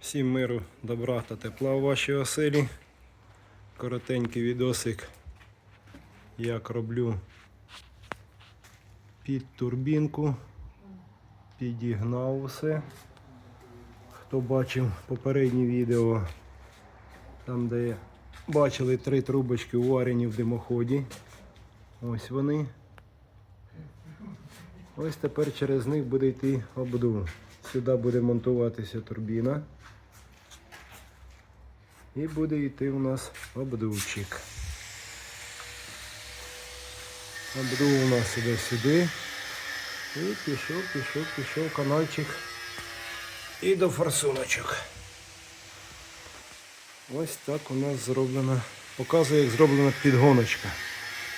Всім миру, добра та тепла у вашій оселі. Коротенький відосик, як роблю під турбінку. Підігнав усе. Хто бачив попереднє відео, там де бачили три трубочки уварені в димоході. Ось вони. Ось тепер через них буде йти обдув. Сюди буде монтуватися турбіна. І буде йти у нас обдувчик. Обдув у нас іде сюди. І пішов, пішов, пішов канальчик. І до форсуночок. Ось так у нас зроблена. Показує, як зроблена підгоночка.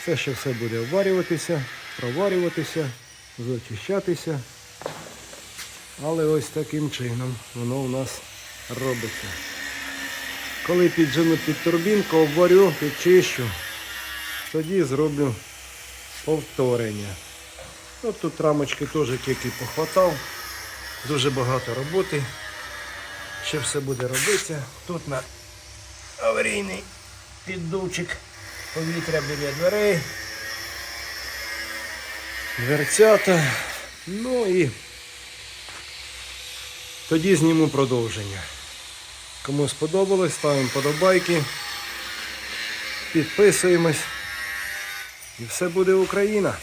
Це ще все буде обварюватися, проварюватися, зачищатися. Але ось таким чином воно у нас робиться. Коли піджену під турбінку, обварю, підчищу, тоді зроблю повторення. От тут рамочки теж тільки похватав. Дуже багато роботи. Ще все буде робитися. Тут на аварійний піддувчик повітря біля дверей. Дверцята. Ну і тоді зніму продовження. Кому сподобалось, ставимо подобайки, підписуємось. І все буде Україна.